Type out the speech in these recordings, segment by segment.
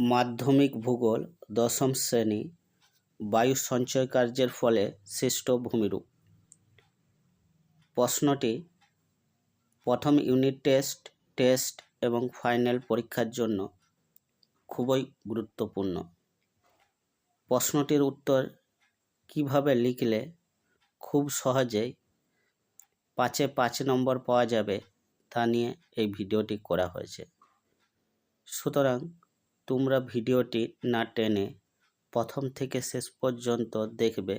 মাধ্যমিক ভূগোল দশম শ্রেণি বায়ু সঞ্চয় কার্যের ফলে সৃষ্ট ভূমিরূপ। প্রশ্নটি, প্রথম ইউনিট টেস্ট টেস্ট এবং ফাইনাল পরীক্ষার জন্য খুবই গুরুত্বপূর্ণ। প্রশ্নটির উত্তর কীভাবে লিখলে খুব সহজেই পাঁচে পাঁচ নম্বর পাওয়া যাবে তা নিয়ে এই ভিডিওটি করা হয়েছে। সুতরাং তোমরা ভিডিওটি না টেনে প্রথম থেকে শেষ পর্যন্ত দেখবে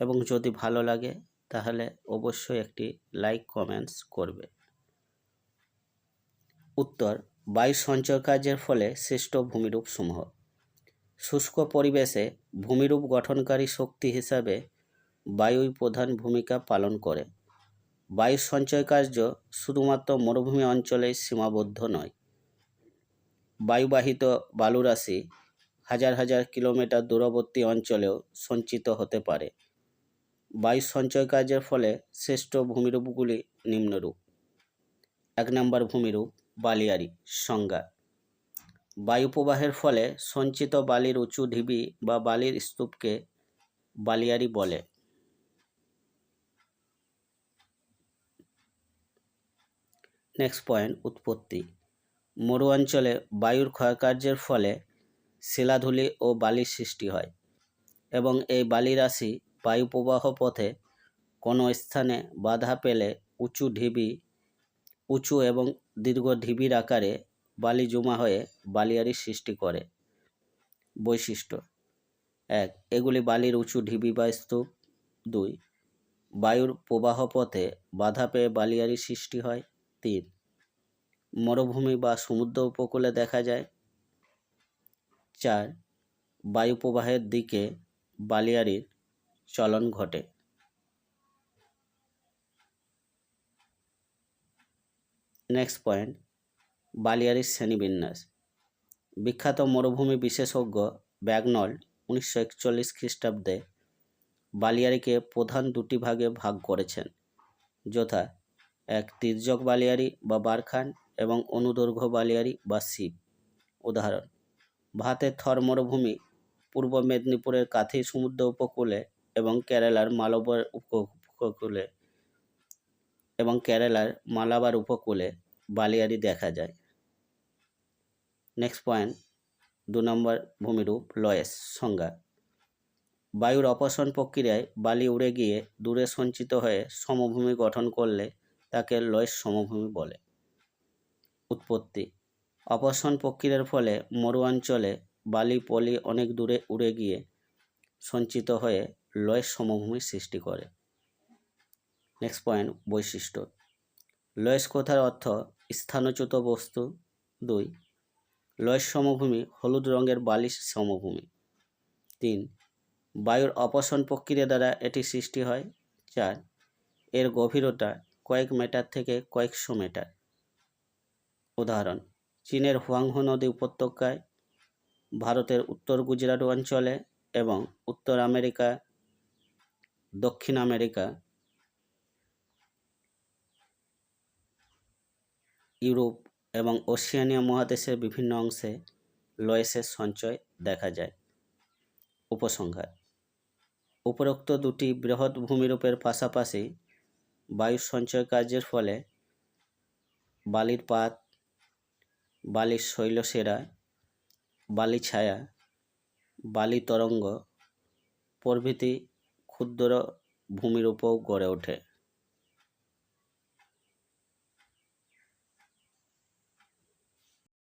এবং যদি ভালো লাগে, তাহলে অবশ্যই একটি লাইক, কমেন্টস করবে। উত্তর, বায়ু সঞ্চয় কার্যের ফলে সৃষ্ট ভূমিরূপ সমূহ। শুষ্ক পরিবেশে ভূমিরূপ গঠনকারী শক্তি হিসাবে বায়ুই প্রধান ভূমিকা পালন করে। বায়ু সঞ্চয় কার্য শুধুমাত্র মরুভূমি অঞ্চলেই সীমাবদ্ধ নয় বায়ুবাহিত বালুরাশি হাজার হাজার কিলোমিটার দূরবর্তী অঞ্চলেও সঞ্চিত হতে পারে। বায়ু সঞ্চয় কাজের ফলে শ্রেষ্ঠ ভূমিরূপগুলি নিম্নরূপ। এক নম্বর ভূমিরূপ, বালিয়ারি, সংজ্ঞা। বায়ু প্রবাহের ফলে সঞ্চিত বালির উঁচু ঢিবি বা বালির স্তূপকে বালিয়ারি বলে। নেক্সট পয়েন্ট উৎপত্তি। মরু অঞ্চলে বায়ুর ক্ষয়কার্যের ফলে শিলাধুলি ও বালির সৃষ্টি হয় এবং এই বালি রাশি বায়ু প্রবাহ পথে কোনো স্থানে বাধা পেলে উঁচু ঢিবি, উঁচু এবং দীর্ঘ ঢিবির আকারে বালি জমা হয়ে বালিয়ারির সৃষ্টি করে। বৈশিষ্ট্য, এক, এগুলি বালির উঁচু ঢিবি বা স্তূপ। দুই, বায়ুর প্রবাহ পথে বাধা পেয়ে বালিয়ারি সৃষ্টি হয়। তিন মরুভূমি বা সমুদ্র উপকূলে দেখা যায়। চার, বায়ু প্রবাহের দিকে বালিয়ারির চলন ঘটে। নেক্সট পয়েন্ট, বালিয়ারির শ্রেণীবিন্যাস। বিখ্যাত মরুভূমি বিশেষজ্ঞ ব্যাগনল উনিশশো একচল্লিশ খ্রিস্টাব্দে বালিয়ারিকে প্রধান দুটি ভাগে ভাগ করেছেন। যথা, এক তির্যক বালিয়ারি বা বারখান এবং অনুদৈর্ঘ্য বালিয়ারি বা শিব। উদাহরণ ভারতের থর মরুভূমি, পূর্ব মেদিনীপুরের কাথি সমুদ্র উপকূলে এবং কেরালার মালবার উপকূলে এবং কেরালার মালাবার উপকূলে বালিয়ারি দেখা যায়। নেক্সট পয়েন্ট দু নম্বর ভূমিরূপ, লয়েস, সংজ্ঞা। বায়ুর অপসরণ প্রক্রিয়ায় বালি উড়ে গিয়ে দূরে সঞ্চিত হয়ে সমভূমি গঠন করলে তাকে লয়েস সমভূমি বলে। উৎপত্তি। অপসরণ প্রক্রিয়ার ফলে মরু অঞ্চলে বালি পলি অনেক দূরে উড়ে গিয়ে সঞ্চিত হয়ে লয়েস সমভূমি সৃষ্টি করে। নেক্সট পয়েন্ট বৈশিষ্ট্য। লয়েস কথার অর্থ স্থানচ্যুত বস্তু। দুই লয়েস সমভূমি হলুদ রঙের বালিশ সমভূমি। তিন, বায়ুর অপসন প্রক্রিয়া দ্বারা এটি সৃষ্টি হয়। চার, এর গভীরতা কয়েক মিটার থেকে কয়েকশো মিটার। উদাহরণ, চীনের হুয়াংহো নদী উপত্যকায়, ভারতের উত্তর গুজরাট অঞ্চলে এবং উত্তর আমেরিকা, দক্ষিণ আমেরিকা, ইউরোপ এবং ওশিয়ানিয়া মহাদেশের বিভিন্ন অংশে লয়েসের সঞ্চয় দেখা যায়। উপসংহার, উপরোক্ত দুটি বৃহৎ ভূমিরূপের পাশাপাশি বায়ু সঞ্চয় কার্যের ফলে বালির পাত বালির শৈলসেরা বালি ছায়া বালি তরঙ্গ প্রভৃতি ক্ষুদ্র ভূমিরূপও গড়ে ওঠে।